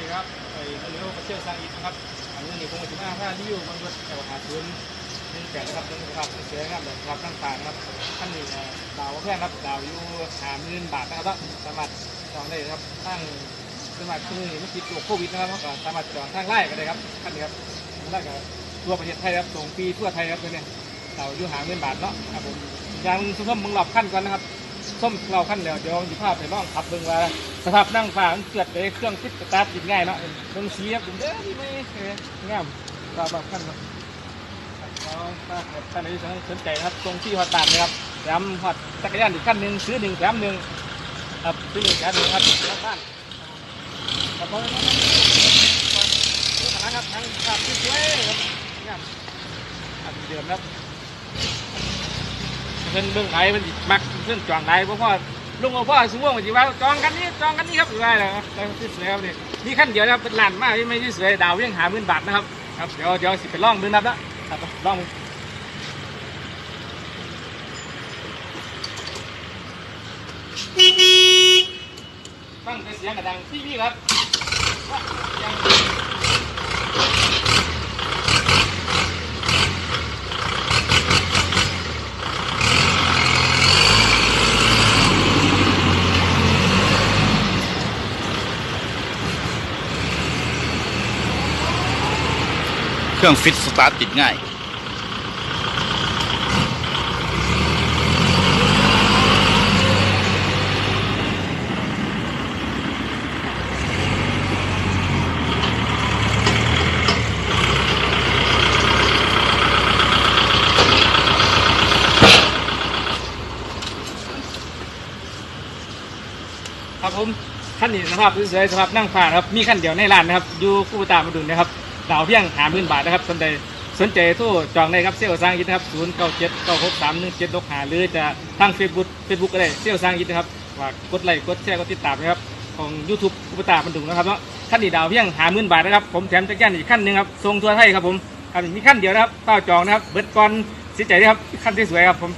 ดีครับไอ้เรือมาเชี่ยวซางอีกนะครับอันนี้นี่คงจะมาถ้ารีวิวบนรถแถวหาศูนย์หนึ่แปดนะครับนึ่งครับเสียงามแบบครับนั่งตานะครับท่านนี่ดาวแค่ครับดาวอยู่หาหมื่นบาทนะครับสามารถจองได้ครับตั้งสมัครคือไม่ติดตัวโควิดนะครับสามารถจองทางไล่ก็ได้ครับท่านนี้ครับไล่กับทั่วประเทศไทยครับส่งฟรีทั่วไทยครับเนี้ดาวอยู่หาหมื่นบาทเนาะครับผมอย่างส้มมึงหลอบขั้นก่อนนะครับ ส้มเราขั้นเดียวเดี๋ยวสิภาพไปลองขับเบิ่งว่าสภาพนั่งฟ้ามันเกิดเลยเครื่องติดสตาร์ทติดง่ายเนาะเบิ่งสีครับเด้อที่ไม่เอ้ยงามตาแบบขั้นเราถ้าเกิดท่านใดสนใจครับตรงที่ฮอตตานนะครับแถมฮอตจักรยานอีกขั้นหนึ่งซื้อหนึ่งแถมหนึ่งครับซื้อหนึ่งแถมหนึ่งครับบ้านครับผมนะครับทั้งครับที่สวยครับงามอันเดิมครับ เพิ่นเบิ่งไผเพิ่นสิมักเพิ่นจองได้เพราะพ่อลุงเอาพ่อสมมติว่าสิว่าจองกันนี้จองกันนี้ครับสิว่าแล้วแล้วที่สวยครับนี่มีขั้นเดียวนะครับเป็นล้านมากไม่ที่สวยดาวเพียงหาหมื่นบาทนะครับครับเดี๋ยวเดี๋ยวสิไปลองดูนะครับนะครับลองฟังแต่เสียงกระดังพี่พี่ครับ เครื่องฟิตสตาร์ทติดง่าย ครับผมขั้นนี้นะครับสวยๆสภาพนั่งฟ้านครับ มีขั้นเดียวในร้านนะครับ อยู่คู่ตามมาดูนะครับ ดาวเพียงหาหมื่นบาทนะครับสนใจสนใจโทรจองได้ครับเซลล์สร้างยิทนะครับศูนย์เก้าเจ็ดเก้าหกสามหนึ่งเจ็ดหาหรือจะทางเฟซบุ๊กเฟซบุ๊กก็ได้เซลล์สร้างยิทนะครับฝากกดไลค์กดแชร์กดติดตามนะครับของยูทูบคู่ตามมาดูนะครับเนาะขั้นนี้ดาวเพียงหาหมื่นบาทนะครับผมแถมจักรยานอีกขั้นหนึ่งครับทรงทัวไทยครับผมครับมีขั้นเดียวนะครับเป้าจองนะครับเบิดก่อนสียใจด้วยครับขั้นที่สวยครับผม